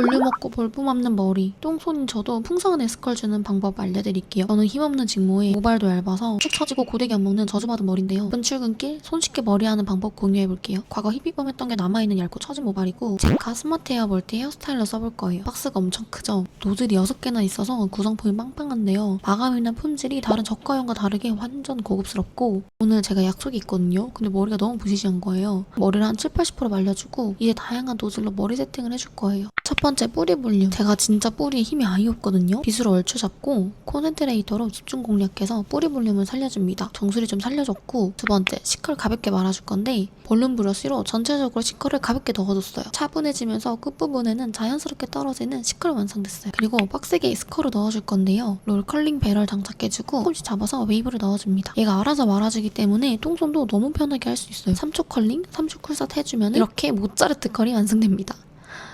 볼륨 없고 볼품 없는 머리. 똥손인 저도 풍성한 에스컬 주는 방법 알려드릴게요. 저는 힘없는 직모에 모발도 얇아서 축 처지고 고데기 안 먹는 저주받은 머리인데요. 분 출근길 손쉽게 머리하는 방법 공유해볼게요. 과거 힙입범 했던 게 남아있는 얇고 처진 모발이고 제가 스마트 헤어 볼때 헤어스타일러 써볼 거예요. 박스가 엄청 크죠? 노즐이 6개나 있어서 구성품이 빵빵한데요. 마감이나 품질이 다른 저가형과 다르게 완전 고급스럽고 오늘 제가 약속이 있거든요. 근데 머리가 너무 부시시한 거예요. 머리를 한 7, 80% 말려주고 이제 다양한 노즐로 머리 세팅을 해줄 거예요. 첫 번째 뿌리 볼륨 제가 진짜 뿌리에 힘이 아예 없거든요? 빗으로 얼추 잡고 콘센트레이터로 집중 공략해서 뿌리 볼륨을 살려줍니다. 정수리 좀 살려줬고 두 번째 시컬 가볍게 말아줄 건데 볼륨 브러쉬로 전체적으로 시컬을 가볍게 넣어줬어요. 차분해지면서 끝부분에는 자연스럽게 떨어지는 시컬 완성됐어요. 그리고 빡세게 스컬을 넣어줄 건데요. 롤 컬링 배럴 장착해주고 조금씩 잡아서 웨이브를 넣어줍니다. 얘가 알아서 말아주기 때문에 똥손도 너무 편하게 할 수 있어요. 3초 컬링, 3초 쿨샷 해주면 이렇게 모짜르트 컬이 완성됩니다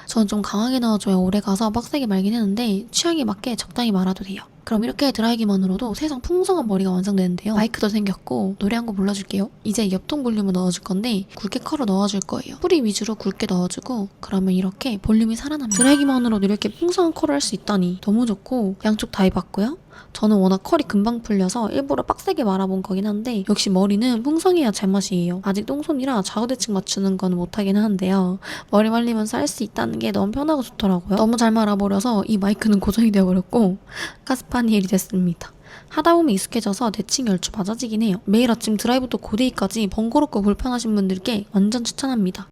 저는 좀 강하게 넣어줘야 오래 가서 빡세게 말긴 했는데 취향에 맞게 적당히 말아도 돼요. 그럼 이렇게 드라이기만으로도 세상 풍성한 머리가 완성되는데요. 마이크도 생겼고 노래 한 곡 불러줄게요. 이제 옆통 볼륨을 넣어줄 건데 굵게 컬을 넣어줄 거예요. 뿌리 위주로 굵게 넣어주고 그러면 이렇게 볼륨이 살아납니다. 드라이기만으로도 이렇게 풍성한 컬을 할 수 있다니 너무 좋고 양쪽 다 해봤고요. 저는 워낙 컬이 금방 풀려서 일부러 빡세게 말아본 거긴 한데 역시 머리는 풍성해야 제맛이에요. 아직 똥손이라 좌우대칭 맞추는 건 못하긴 하는데요. 머리 말리면서 할 수 있다는 게 너무 편하고 좋더라고요. 너무 잘 말아버려서 이 마이크는 고정이 되어버렸고 가스파니엘이 됐습니다. 하다 보면 익숙해져서 대칭이 얼추 맞아지긴 해요. 매일 아침 드라이브도 고데기까지 번거롭고 불편하신 분들께 완전 추천합니다.